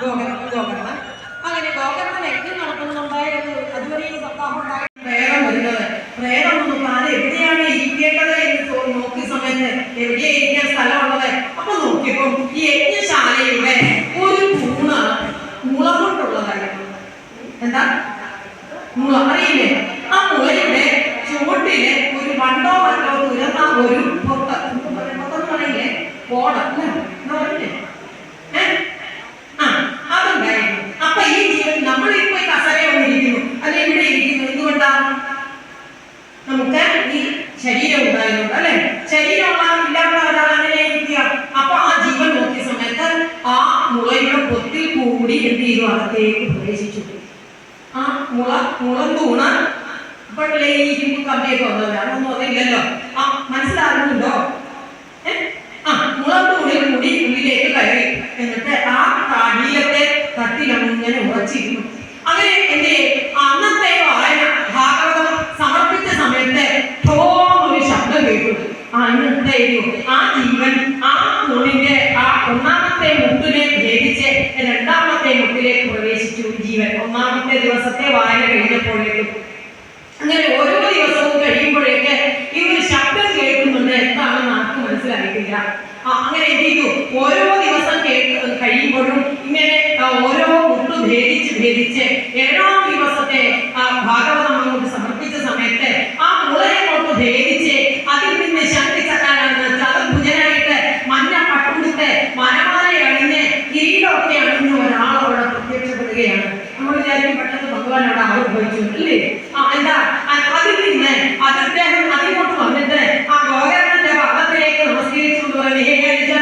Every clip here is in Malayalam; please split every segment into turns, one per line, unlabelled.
ഗോകരണം ഗോകരണം അങ്ങനെ ഗോകരണം യജ്ഞം നടക്കുന്നുണ്ടായിരുന്നു അതുവരെ ഈ സപ്താഹം ഉണ്ടായിരുന്നു പ്രേരം വരുന്നത്. പ്രേരം ഒന്നും ആര് എവിടെയാണ് ഇരിക്കേണ്ടത് എന്ന് നോക്കിയ സമയത്ത് എവിടെയാ ഇരിക്കാൻ സ്ഥലമുള്ളത്? അപ്പൊ നോക്കിയപ്പം ഈ യജ്ഞശാലയുടെ ഒരു തൂണ് മുള എന്താ? മുള അറിയില്ലേ? ആ മുളയുടെ ചുവട്ടിൽ ഒരു വണ്ടോ വണ്ടോ തുരന്ന ഒരു പൊത്ത പൊത്തം പറയില്ലേ? ഓടം നമുക്ക് ഈ ശരീരം ഉണ്ടായിരുന്നു അല്ലെ? ശരീരമുള്ള ഇല്ലാത്ത ഒരാൾ അങ്ങനെ ഇരിക്കുക അപ്പൊ ആ ജീവൻ നോക്കിയ സമയത്ത് ആ മുളയുടെ പൊത്തിൽ കൂടി എന്ത് ചെയ്തു? അകത്തേക്ക് പ്രവേശിച്ചു. ആ മുള മുളം തൂണ ഇപ്പോഴല്ലേ ഈ ഇരുമ്പ് കമ്പിയൊക്കെ വന്നത് ഒന്നും അതില്ലല്ലോ ആ മനസ്സിലാകുന്നുണ്ടോ? ആ മുളം തൂണിൽ കൂടി ഉള്ളിലേക്ക് കയറി. എന്നിട്ട് ആ താടിയിലത്തെ തട്ടിലങ്ങനെ ഉറച്ചിരുന്നു. അങ്ങനെ എന്റെ ആ ഇന്നത്തെ ആ ജീവൻ ആ തൂണിന്റെ ആ ഒന്നാമത്തെ മുട്ടിനെ ഭേദിച്ച് രണ്ടാമത്തെ മുട്ടിലേക്ക് പ്രവേശിച്ചു. ജീവൻ ഒന്നാമത്തെ ദിവസത്തെ വായന കഴിഞ്ഞപ്പോഴേക്കും. അങ്ങനെ ഓരോ ദിവസവും കഴിയുമ്പോഴേക്ക് ഈ ശബ്ദം കേൾക്കുന്നുണ്ട് എന്താണെന്ന് ആർക്കും മനസ്സിലായിട്ടില്ല. അങ്ങനെ എന്ത് ഓരോ ദിവസം കേൾക്കുന്നത് കഴിയുമ്പോഴും ഇങ്ങനെ ഓരോ മുട്ടു ഭേദിച്ച് ഭേദിച്ച് ഏഴാം ദിവസത്തെ ഭാഗവതം അങ്ങോട്ട് സമർപ്പിച്ച സമയത്ത് ആ മുളയെ കൊണ്ട് ഭേദിച്ച് പ്രത്യക്ഷപ്പെടുകയാണ് നമ്മൾ വിചാരിക്കും പെട്ടെന്ന് ഭഗവാൻ അവിടെ ആവിർഭവിച്ചു. അല്ലേ? ആ എന്താ? അതിൽ നിന്ന് അത് വന്നിട്ട് ആ ഗോകർണന്റെ പാദത്തിലേക്ക് നമസ്കരിച്ചു പറഞ്ഞു "ഹേ ഗജ,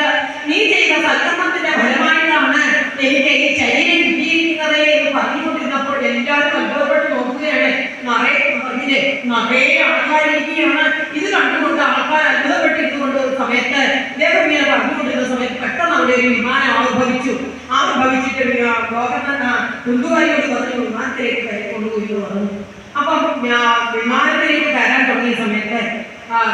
നീ ചെയ്ത സൽക്കർമ്മത്തിന്റെ ഫലമായിട്ടാണ് എനിക്ക് ഈ ശരീരം കിട്ടിയിരിക്കുന്നത് എന്ന് പറഞ്ഞുകൊണ്ടിരുന്നപ്പോൾ എല്ലാവരും അത്ഭുതപ്പെട്ട് നോക്കുകയാണ്. നിറയെ നിറയെ ആൾക്കാരിരിക്കുകയാണ്. ഇത് കണ്ടുകൊണ്ട് ആൾക്കാർ അത്ഭുതപ്പെട്ടിരുന്നുകൊണ്ട് ഒരു സമയത്ത് ഇദ്ദേഹം ഇങ്ങനെ പറഞ്ഞുകൊണ്ടിരുന്ന സമയത്ത് പെട്ടെന്ന് അവിടെ ഒരു വിമാനം ആവിർഭവിച്ചു ആവിർഭവിച്ചിട്ട് ഗോകർണൻ കുന്തുവാരിയോട് പറഞ്ഞു വിമാനത്തിലേക്ക് കൊണ്ടുപോയി എന്ന് പറഞ്ഞു. അപ്പം വിമാനത്തിലേക്ക് കയറാൻ തുടങ്ങിയ സമയത്ത്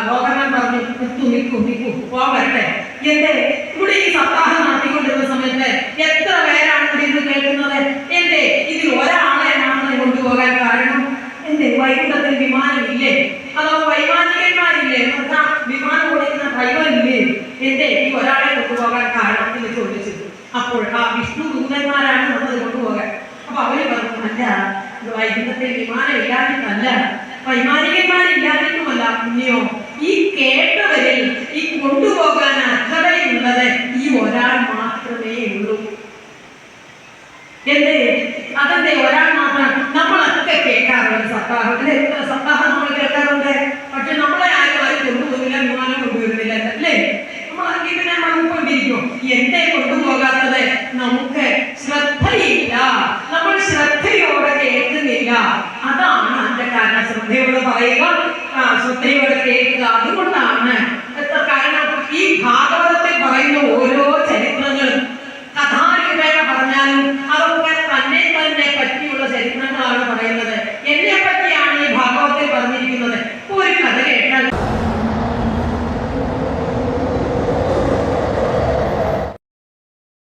ഗോകർണൻ പറഞ്ഞു നിൽക്കൂ നിൽക്കൂ നിൽക്കൂ പോകട്ടെ. എന്റെ ഇവിടെ ഈ സപ്താഹം നടത്തിക്കൊണ്ടിരുന്ന സമയത്ത് എത്ര പേരാണ് ഇവിടെ ഇരുന്ന് കേൾക്കുന്നത്? എന്റെ ഇതിൽ ഒരാളെ മാത്രം കൊണ്ടുപോകാൻ കാരണം എന്റെ വൈകുണ്ഠത്തിൽ വിമാനമില്ലേ? അതോ വൈമാനികന്മാരില്ലേ? വിമാനം ഓടിക്കുന്ന ഡ്രൈവർ ഇല്ലേ എന്റെ ഈ ഒരാളെ കൊണ്ടുപോകാൻ കാരണം എന്ന് ചോദിച്ചു. അപ്പോൾ ആ വിഷ്ണു ദൂതന്മാരാണ് വന്നത് കൊണ്ടുപോകാൻ അപ്പൊ അവർ പറഞ്ഞു അല്ല വൈകുണ്ഠത്തിൽ വിമാനം ഇല്ലാതെന്നല്ല വൈമാനികന്മാരില്ലാതെന്നുമല്ല പുണ്യോ ഈ കേട്ടവരിൽ ഈ കൊണ്ടുപോകാൻ അർഹതയുള്ളത് ഈ ഒരാൾ മാത്രമേ ഉള്ളൂ. എന്ത്? അതെന്തേ? ഒരാൾ മാത്രം. നമ്മളൊക്കെ കേൾക്കാറുണ്ട് സപ്താഹത്തിൽ എത്ര സപ്താഹം നമ്മൾ കേൾക്കാറുണ്ട്? പക്ഷെ നമ്മളെ ആരും ആരും കൊണ്ടുപോകില്ല വിമാനം കൊണ്ടുവരുന്നില്ല അല്ലേ? നമ്മൾ ഇതിനെ നമ്മൾ കൊണ്ടിരിക്കും എന്തേ കൊണ്ടുപോകാത്തത്? നമുക്ക് ശ്രദ്ധയില്ല. നമ്മൾ ശ്രദ്ധയോടെ ശ്രദ്ധയോടെ പറയുക. ആ, ശ്രദ്ധയോടെ